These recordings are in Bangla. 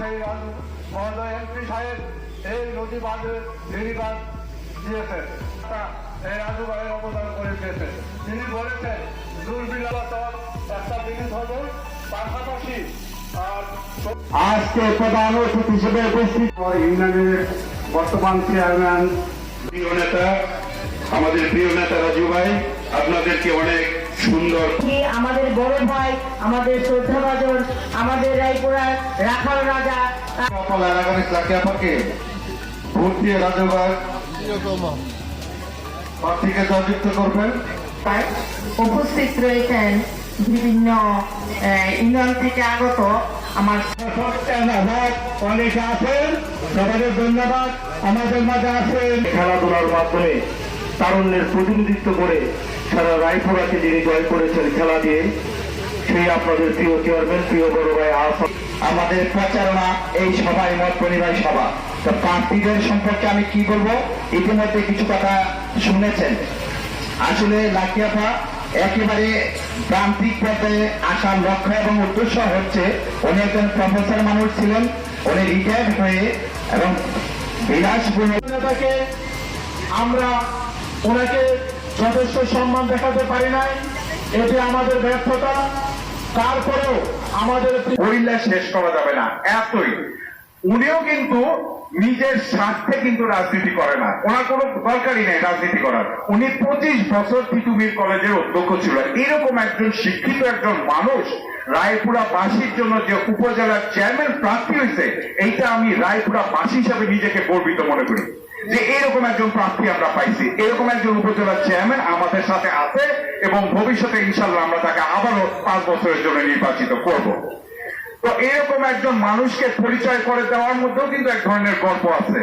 সেই রাজু মহোদয় এমপি সাহেব এই নদী দিয়েছেন। তা এই রাজু ভাইয়ের অবদান করে দিয়েছেন। তিনি বলেছেন দুর্বিলাপতা একটা জিনিস হবে পাশাপাশি আর আজকে প্রধান অতিথি হিসেবে উপস্থিত। ইউনিয়নের বর্তমান চেয়ারম্যান প্রিয় নেতা আমাদের প্রিয় নেতা রাজু ভাই আপনাদেরকে অনেক সুন্দর। আমাদের বড় ভাই আমাদের শ্রদ্ধাভাজন আমাদের রায়পুরার রাখাল রাজা সকল এলাকার ইসলামকে আপনাকে ভোট দিয়ে রাজুভাই প্রার্থীকে জয়যুক্ত করবেন। উপস্থিত রয়েছেন বিভিন্ন ইউনিয়ন থেকে আগত আমার অনেকে আছেন। সবাইকে ধন্যবাদ। আমাদের মাঝে আছেন। খেলাধুলার মাধ্যমে তারুণ্যের প্রতিনিধিত্ব করে সারা রায়পুরাকে যিনি জয় করেছেন খেলা দিয়ে, সেই আপনাদের প্রিয় চেয়ারম্যান প্রিয় বড় ভাই আমাদের প্রচারণা এই সভায় মত পরিবার সভা। তো প্রার্থীদের সম্পর্কে আমি কি বলব? ইতিমধ্যে কিছু কথা শুনেছেন। আসলে লাকিয়াফা একেবারে প্রান্তিক পর্যায়ে আসার লক্ষ্য এবং উদ্দেশ্য হচ্ছে উনি একজন প্রফেসর মানুষ ছিলেন, উনি রিটায়ার্ড হয়ে এবং বিলাসপূর্ণ আমরা ওনাকে যথেষ্ট সম্মান দেখাতে পারি নাই। এটি আমাদের ব্যর্থতা, তারপরেও আমাদের পরিল্লা শেষ করা যাবে না। এতই। উনিও কিন্তু নিজের স্বার্থে কিন্তু রাজনীতি করে না। ওনার কোনো দরকারই নেই রাজনীতি করার। উনি পঁচিশ বছর তিতুমির কলেজের অধ্যক্ষ ছিল। এরকম একজন শিক্ষিত একজন মানুষ রায়পুরা বাসীর জন্য যে উপজেলার চেয়ারম্যান প্রার্থী হয়েছে, এইটা আমি রায়পুরা বাসী হিসাবে নিজেকে গর্বিত মনে করি। যে এরকম একজন প্রার্থী আমরা পাইছি, এরকম একজন উপজেলার চেয়ারম্যান আমাদের সাথে আছে এবং ভবিষ্যতে ইনশাল্লাহ আমরা তাকে আবারও পাঁচ বছরের জন্য নির্বাচিত করব। তো এরকম একজন মানুষকে পরিচয় করে দেওয়ার মধ্যেও কিন্তু এক ধরনের গল্প আছে।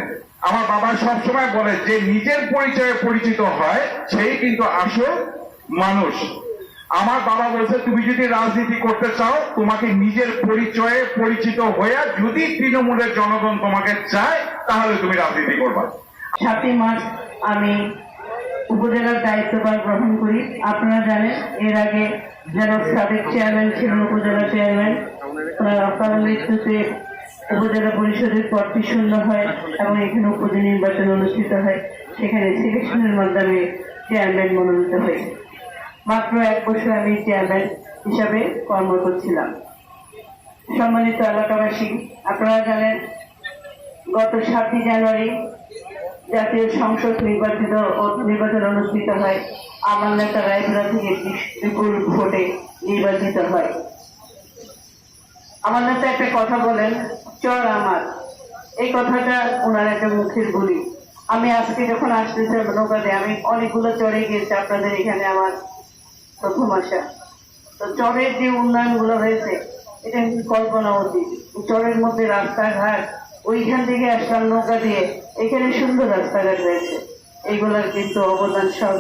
আমার বাবা সবসময় বলে, যে নিজের পরিচয়ে পরিচিত হয়, সেই কিন্তু আসল মানুষ। আমার বাবা বলছে, তুমি যদি রাজনীতি করতে চাও, তোমাকে নিজের পরিচয়ে পরিচিত হয়ে যদি তৃণমূলের জনগণ তোমাকে চায়, তাহলে তুমি রাজনীতি করবা। সাতই মার্চ আমি উপজেলার দায়িত্বভার গ্রহণ করি। আপনারা জানেন, এর আগে যেন সাবেক চেয়ারম্যান ছিলেন উপজেলা চেয়ারম্যান। অকাল মৃত্যুতে উপজেলা পরিষদের পদটি শূন্য হয় এবং এখানে উপজেলা নির্বাচন অনুষ্ঠিত হয়। সেখানে সিলেকশনের মাধ্যমে চেয়ারম্যান মনোনীত হয় মাত্র এক বছর আমি চেয়ারম্যান হিসাবে কর্ম করছিলাম সম্মানিত এলাকাবাসী, আপনারা জানেন, গত সাতই জানুয়ারি জাতীয় সংসদ নির্বাচিত নির্বাচন অনুষ্ঠিত হয়। আমার নেতা রায়পুরা থেকে বিপুল ভোটে নির্বাচিত হয়। আমার নেতা একটা কথা বলেন, চর আমার। এই কথাটা ওনার একটা মুখের বলি আমি আজকে যখন আসতেছি নৌকাতে, আমি অনেকগুলো চড়ে গিয়েছি, আপনাদের এখানে আমার প্রথম আসা। তো চরের যে উন্নয়নগুলো হয়েছে, এটা কল্পনা অতীত চরের মধ্যে রাস্তাঘাট, ওইখান থেকে আসলাম নৌকা দিয়ে এখানে সুন্দর রাস্তাঘাট রয়েছে। এইগুলোর কিন্তু অবদান সব।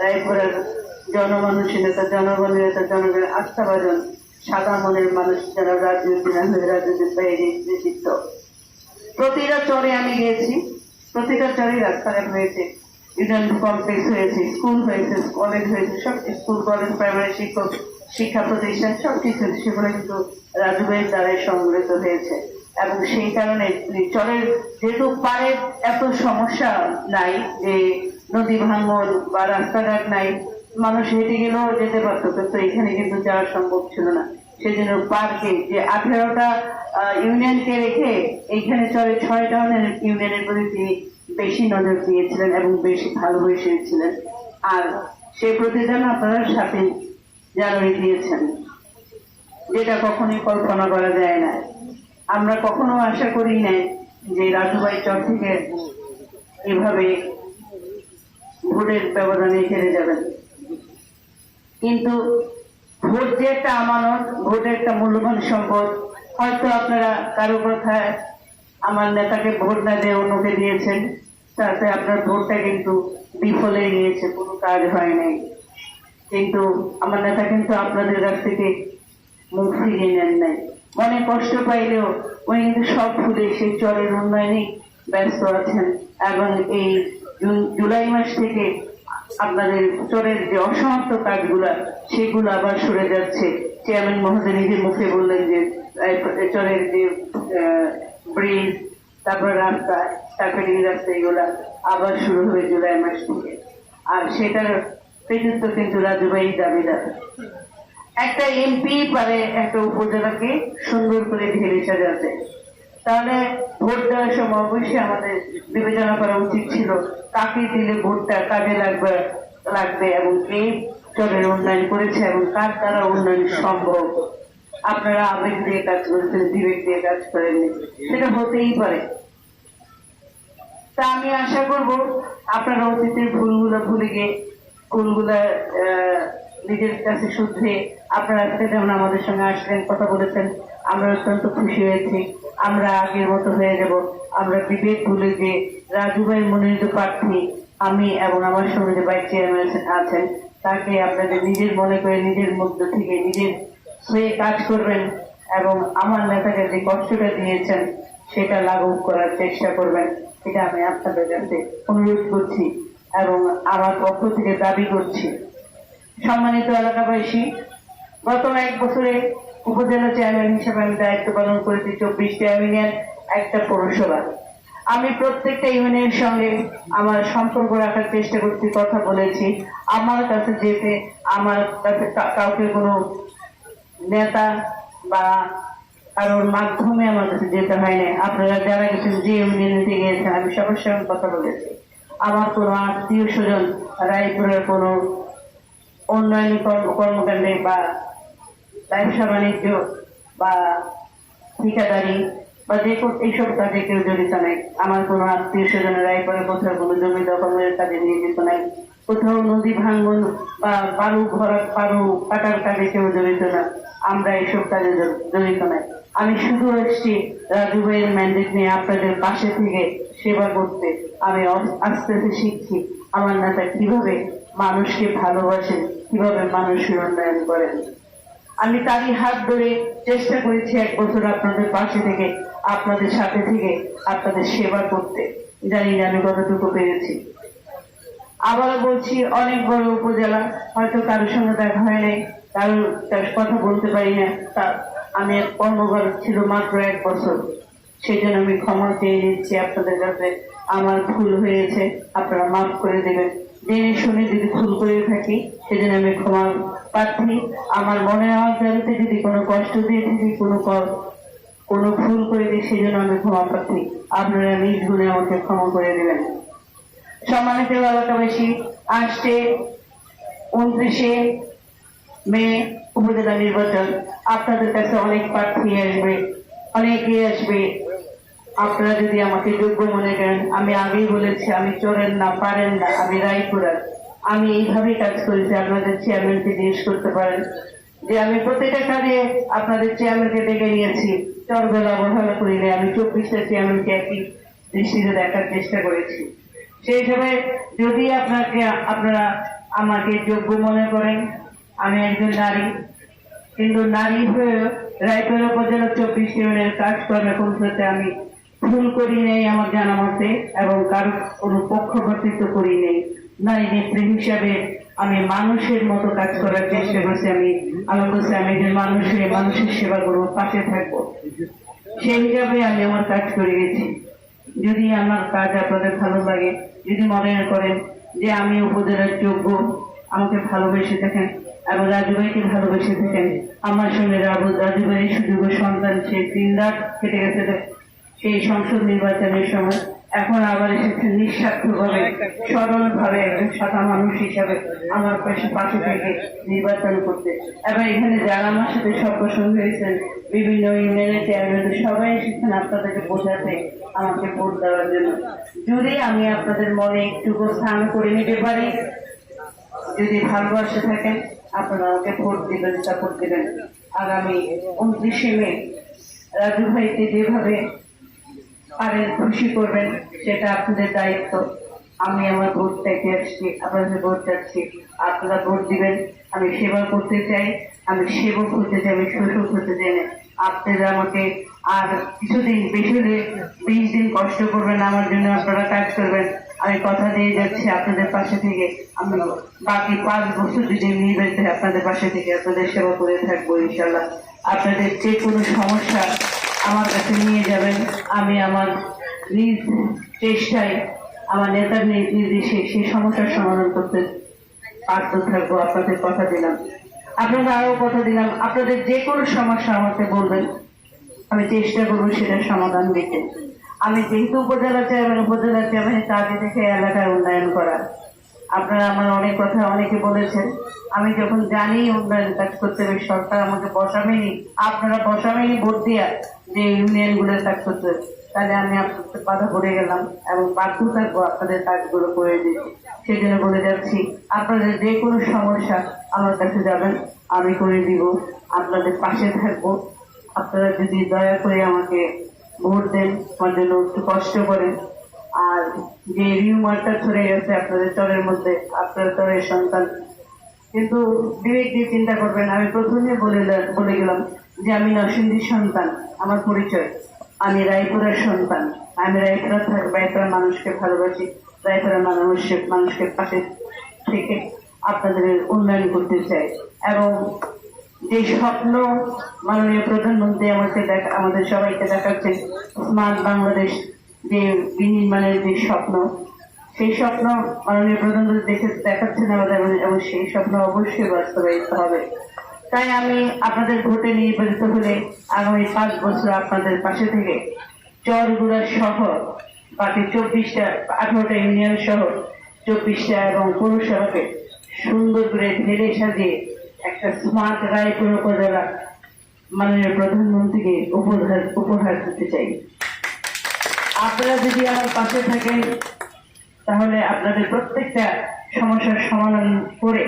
রায়পুরের জনমানুষী নেতা, জনগণের নেতা, জনগণের আস্থাভাজন, সাদা মনের মানুষ যারা রাজনীতি রাজনীতির বাইরে নেতৃত্ব প্রতিটা চরে আমি গিয়েছি। প্রতিটা চরে রাস্তাঘাট হয়েছে ইউনিয়ন কমপ্লেক্স হয়েছে, স্কুল হয়েছে, কলেজ হয়েছে, সব স্কুল, কলেজ, প্রাইমারি শিক্ষক, শিক্ষা প্রতিষ্ঠান সব কিছু সেগুলো কিন্তু রাজুবাইয়ের দ্বারাই সংগঠিত হয়েছে। এবং সেই কারণে চরের যেহেতু পাড়ের এত সমস্যা নাই, যে নদী ভাঙন বা রাস্তাঘাট নাই, মানুষ হেঁটে গেলেও যেতে পারতো। কিন্তু এখানে কিন্তু যাওয়া সম্ভব ছিল না। সেজন্য পার্কে যে আঠেরোটা ইউনিয়নকে রেখে এইখানে চলে ছয়টা ইউনিয়নের প্রতি তিনি বেশি নজর দিয়েছিলেন এবং বেশি ভালোবেসেছিলেন আর সেই প্রতিদান আপনারা সাথে জানুয়ারি দিয়েছেন যেটা কখনোই কল্পনা করা যায় না। আমরা কখনো আশা করি নাই যে রাজুবাই চর থেকে এভাবে ভোটের ব্যবধানে হেরে যাবেন। কিন্তু ভোট যে একটা আমানত ভোটের একটা মূল্যবান সম্পদ, হয়তো আপনারা কারও কথায় আমার নেতাকে ভোট না দিয়ে অন্যকে দিয়েছেন, তাতে আপনার ভোটটা কিন্তু বিফলে গিয়েছে, কোনো কাজ হয় নাই। কিন্তু আমার নেতা কিন্তু আপনাদের কাছ থেকে মুখ ফিরিয়ে নেন নাই। মনে কষ্ট পাইলেও উনি কিন্তু সব ফুলে সেই চরের উন্নয়নে ব্যস্ত আছেন। এবং এই জুলাই মাস থেকে আপনাদের চরের যে অসমাপ্ত কাজগুলা, সেগুলো আবার সরে যাচ্ছে। চেয়ারম্যান মহোদয় নিজের মুখে বললেন যে চরের যে ব্রিজ, তারপর রাস্তা কার্পেটিং রাস্তা, এগুলা আবার শুরু হবে জুলাই মাস থেকে। আর সেটার কৃতিত্ব কিন্তু রাজুভাই দাবিদার। একটা এমপি পারে একটা উপজেলাকে সুন্দর করে ঢেলে সাজাতে। তাহলে ভোট দেওয়ার সময় অবশ্যই আমাদের বিবেচনা করা উচিত ছিল, কাকে দিলে ভোটটা কাজে লাগবে লাগবে এবং কে চরের উন্নয়ন করেছে এবং কার দ্বারা উন্নয়ন সম্ভব। আপনারা আবেগ দিয়ে কাজ করেছেন, বিবেক দিয়ে কাজ করেননি, সেটা হতেই পারে। তা আমি আশা করব আপনারা অতীতের ভুলগুলো ভুলে গিয়ে, ভুলগুলো নিজের কাছে শুদ্ধে আপনারা আজকে যেমন আমাদের সঙ্গে আসলেন, কথা বলেছেন আমরা অত্যন্ত খুশি হয়েছি। আমরা আগের মতো হয়ে যাব। আমরা বিবেক ভুলে যে রাজুভাই মনোনীত প্রার্থী, আমি এবং আমার সঙ্গে যে ভাইস চেয়ারম্যান আছেন, তাকে আপনাদের নিজের মনে করে নিজের মধ্য থেকে নিজের হয়ে কাজ করবেন এবং আমার নেতাকে যে কষ্টটা দিয়েছেন, সেটা লাঘব করার চেষ্টা করবেন, এটা আমি আপনাদের কাছে অনুরোধ করছি এবং আমার পক্ষ থেকে দাবি করছি। সম্মানিত এলাকাবাসী, গত এক বছরে উপজেলা চেয়ারম্যান হিসেবে আমি দায়িত্ব পালন করেছি চব্বিশটা ইউনিয়ন, একটা পৌরসভা। আমি প্রত্যেকটা ইউনিয়নের সঙ্গে আমার সম্পর্ক রাখার চেষ্টা করছি, কথা বলেছি। আমার কাছে যেতে, আমার কাছে কাউকে কোনো নেতা বা কারোর মাধ্যমে আমার কাছে যেতে হয় না আপনারা যারা গেছেন, যে ইউনিয়নিতে গিয়েছেন আমি সবার সঙ্গে কথা বলেছি। আমার কোনো আত্মীয় স্বজন রায়পুরের কোনো উন্নয়ন কর্ম- কর্মকাণ্ডে বা ব্যবসা বাণিজ্য বা ঠিকাদারি বা যে এইসব কাজে কেউ জড়িত নেই। আমার কোনো আত্মীয় স্বজনের রায়পুরে কোথাও কোনো জমি দখলের কাজে নিয়োজিত নাই। কোথাও নদী ভাঙ্গন বা বালু ভরা, বালু কাটার কাজে কেউ জড়িত না। আমরা এইসব কাজে জড়িত নাই। আমি শুধু এসছি রাজু ভাইয়ের ম্যান্ডেট নিয়ে আপনাদের পাশে থেকে সেবা করতে। আমি আস্তে আস্তে শিখছি। আমার নেতা কীভাবে মানুষকে ভালোবাসেন কীভাবে মানুষের উন্নয়ন করেন আমি তারই হাত ধরে চেষ্টা করেছি এক বছর আপনাদের পাশে থেকে, আপনাদের সাথে থেকে আপনাদের সেবা করতে। জানি আমি কতটুকু পেরেছি। আবারও বলছি, অনেক বড় উপজেলা, হয়তো কারোর সঙ্গে দেখা হয় নাই, কারোর তার কথা বলতে পারি না। তা আমি কর্মকাল ছিল মাত্র এক বছর। সেই জন্য আমি ক্ষমা চেয়ে নিচ্ছি আপনাদের কাছে। আমার ভুল হয়েছে, আপনারা মাফ করে দেবেন। জেনে শুনে যদি ভুল করে থাকি, সেজন্য আমি ক্ষমা প্রার্থী। আমার মনে হওয়ার জায়গাতে যদি কোনো কষ্ট দিয়ে থাকি, কোনো কোনো ভুল করে দিই, সেজন্য আমি ক্ষমা প্রার্থী। আপনারা নিজ গুণে আমাকে ক্ষমা করে দেবেন। সম্মানিত এলাকাবাসী, আসছে উনত্রিশে মে উপজেলা নির্বাচন। আপনাদের কাছে অনেক প্রার্থী আসবে অনেকে আসবে। আপনারা যদি আমাকে যোগ্য মনে করেন, আমি আগেই বলেছি, আমি চোরেন না, পারেন না, আমি রায়পুরার। আমি এইভাবেই কাজ করেছি আপনাদের চেয়ারম্যানকে জিজ্ঞেস করতে পারেন। যে আমি প্রত্যেকটা কাজে আপনাদের চেয়ারম্যানকে ডেকে নিয়েছি চরবেলা অবহেলা করিলে আমি চব্বিশটা চেয়ারম্যানকে একই দৃষ্টিতে দেখার চেষ্টা করেছি। সেই হিসাবে যদি আপনাকে, আপনারা আমাকে যোগ্য মনে করেন, আমি একজন নারী, কিন্তু নারী হয়ে রায়পুর উপজেলা চব্বিশ ইউনিয়নের কাজকর্মে পৌঁছতে আমি ভুল করি নেই আমার জানা মতে এবং কারও কোনো পক্ষপাতিত্ব করি নেই। নারী নেত্রী হিসাবে আমি মানুষের মতো কাজ করার চেষ্টা করছি। আমি আমার কাছে আমি যে মানুষের মানুষের সেবা করব, পাশে থাকব। সেই হিসাবে আমি আমার কাজ করে গেছি। যদি আমার কাজ আপনাদের ভালো লাগে, যদি মনে করেন যে আমি উপজেলার যোগ্য, আমাকে ভালোবেসে থাকেন এবং রাজু ভাইকে ভালোবেসে থাকেন, আমার সঙ্গে রাবু রাজু ভাইয়ের সুযোগ্য সন্তান সে তিন রাত কেটে গেছে। সেই সংসদ নির্বাচনের সময়। এখন আবার এসেছে নিঃস্বার্থভাবে সরল ভাবে একজন সাদা মানুষ হিসাবে আমার পাশে পাশে থেকে নির্বাচন করতে। এবং এখানে যারা আমার সাথে সর্বসঙ্গ হয়েছেন, বিভিন্ন ইউনিয়নের চেয়ারম্যান সবাই এসেছেন আপনাদেরকে বোঝাতে, আমাকে ভোট দেওয়ার জন্য। যদি আমি আপনাদের মনে একটুকু স্থান করে নিতে পারি, যদি ভালোবাসে থাকেন, আপনারা আমাকে ভোট দিবেন সাপোর্ট দেবেন। আগামী উনত্রিশে মে, রাজু ভাইকে যেভাবে পারেন খুশি করবেন, সেটা আপনাদের দায়িত্ব। আমি আমার ভোট চাইতে আসছি, আপনাদের ভোট চাচ্ছি আপনারা ভোট দিবেন, আমি সেবা করতে চাই, আমি সেবক হতে চাই, আমি শোষক হতে চাই না। আপনারা আমাকে আর কিছুদিন বেশি হলে বিশ দিন কষ্ট করবেন, আমার জন্য আপনারা কাজ করবেন। আমি কথা দিয়ে যাচ্ছি আপনাদের পাশে থেকে। আমি বাকি পাঁচ বছর যদি নির্বাচিত আপনাদের পাশে থেকে আপনাদের সেবা করে থাকব, ইনশাল্লাহ। আপনাদের যে কোনো সমস্যা আমার কাছে নিয়ে যাবেন। আমি আমার নিজ চেষ্টায় আমার নেতার নির্দেশে সেই সমস্যার সমাধান করতে পারতে থাকব। আপনাদের কথা দিলাম। আপনাদের আরও কথা দিলাম। আপনাদের যে কোনো সমস্যা আমাকে বলবেন। আমি চেষ্টা করব সেটার সমাধান দিতে। আমি যেহেতু উপজেলা চেয়ারম্যান উপজেলা চেয়ারম্যান কাজে থেকে এলাকার উন্নয়ন করা আপনারা আমার অনেক কথা অনেকে বলেছেন। আমি যখন জানি উন্নয়ন কাজ করতে হবে, সরকার আমাকে বসাবেনি, আপনারা বসাবেনি ভোট দিয়া যে ইউনিয়নগুলোর কাজ করতে তাহলে আমি আপনাদের বাধা পড়ে গেলাম এবং বাধ্য থাকব আপনাদের কাজগুলো করে দিতে। সেই জন্য বলে যাচ্ছি, আপনাদের যে কোনো সমস্যা আমার কাছে যাবেন, আমি করে দিব, আপনাদের পাশে থাকব। আপনারা যদি দয়া করে আমাকে ভোট দেন, আমার জন্য একটু কষ্ট করেন। আর যে রিউমারটা ছড়ে গেছে, আপনাদের চরের মধ্যে, আপনার চরের সন্তান। কিন্তু বিবেক দিয়ে চিন্তা করবেন আমি প্রথমে বলে বলে গেলাম যে আমি নরসিংদীর সন্তান, আমার পরিচয়। আমি রায়পুরের সন্তান। আমি রায়পুরা থাক রায়পুরের মানুষকে ভালোবাসি রায়পুরের মানুষের মানুষকে পাশে থেকে আপনাদের উন্নয়ন করতে চাই। এবং যে স্বপ্ন মাননীয় প্রধানমন্ত্রী আমাকে দেখা, আমাদের সবাইকে দেখাচ্ছেন, স্মার্ট বাংলাদেশ যে বিনির্মাণের যে স্বপ্ন, সেই স্বপ্ন মাননীয় প্রধানমন্ত্রী দেখে দেখাচ্ছেন আমাদের এবং এবং সেই স্বপ্ন অবশ্যই বাস্তবায়িত হবে। তাই আমি আপনাদের ভোটে নির্বাচিত হলে আগামী পাঁচ বছর আপনাদের পাশে থেকে চরগুড়া সহ, বাকি চব্বিশটা, আঠারোটা ইউনিয়ন সহ, চব্বিশটা এবং পৌরসভাকে সুন্দর করে ঢেলে সাজিয়ে একটা স্মার্ট রায়পুর উপজেলা মাননীয় প্রধানমন্ত্রীকে উপহার উপহার দিতে চাই। আপনারা যদি আমার পাশে থাকেন, তাহলে আপনাদের প্রত্যেকটা সমস্যার সমাধান করে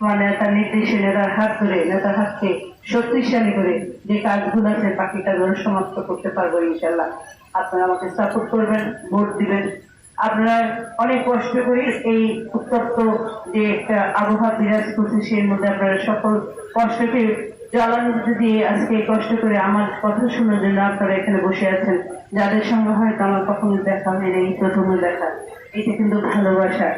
মানে নেতার নির্দেশে, নেতার হাত ধরে, নেতার হাতকে শক্তিশালী করে যে কাজগুলো আছে বাকি কাজগুলো সমাপ্ত করতে পারব ইনশাল্লাহ আপনারা আমাকে সাপোর্ট করবেন, ভোট দিবেন। আপনারা অনেক কষ্ট করে এই উত্তপ্ত যে একটা আবহাওয়া বিরাজ করছে, সেই মধ্যে আপনারা সকল কষ্টকে জ্বালানো দিয়ে আজকে কষ্ট করে আমার কথা শোনার জন্য আপনারা এখানে বসে আছেন, যাদের সঙ্গে হয়তো আমার কখনো দেখা হয়নি এই প্রথমে দেখা। এটা কিন্তু ভালোবাসা।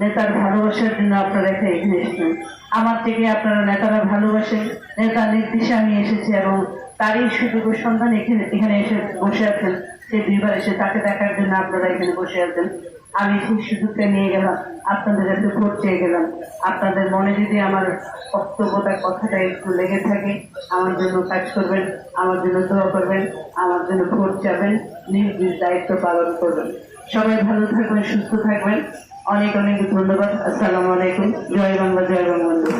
নেতার ভালোবাসার জন্য আপনারা এখানে এখানে এসেছেন। আমার থেকে আপনারা নেতারা ভালোবাসেন নেতার নির্দেশে আমি এসেছি এবং তারই সুযোগ সন্ধান এখানে এখানে এসে বসে আছেন। সে দুইবার এসে তাকে দেখার জন্য আপনারা এখানে বসে আছেন। আমি সেই সুযোগটা নিয়ে গেলাম, আপনাদের কাছে ভোট চেয়ে গেলাম। আপনাদের মনে যদি আমার বক্তব্যটা কথাটা একটু লেগে থাকে, আমার জন্য কাজ করবেন, আমার জন্য দোয়া করবেন, আমার জন্য ভোট যাবেন নিজ নিজ দায়িত্ব পালন করবেন। সবাই ভালো থাকবেন, সুস্থ থাকবেন। অনেক অনেক ধন্যবাদ। আসসালামু আলাইকুম। জয় বাংলা, জয় বঙ্গবন্ধু।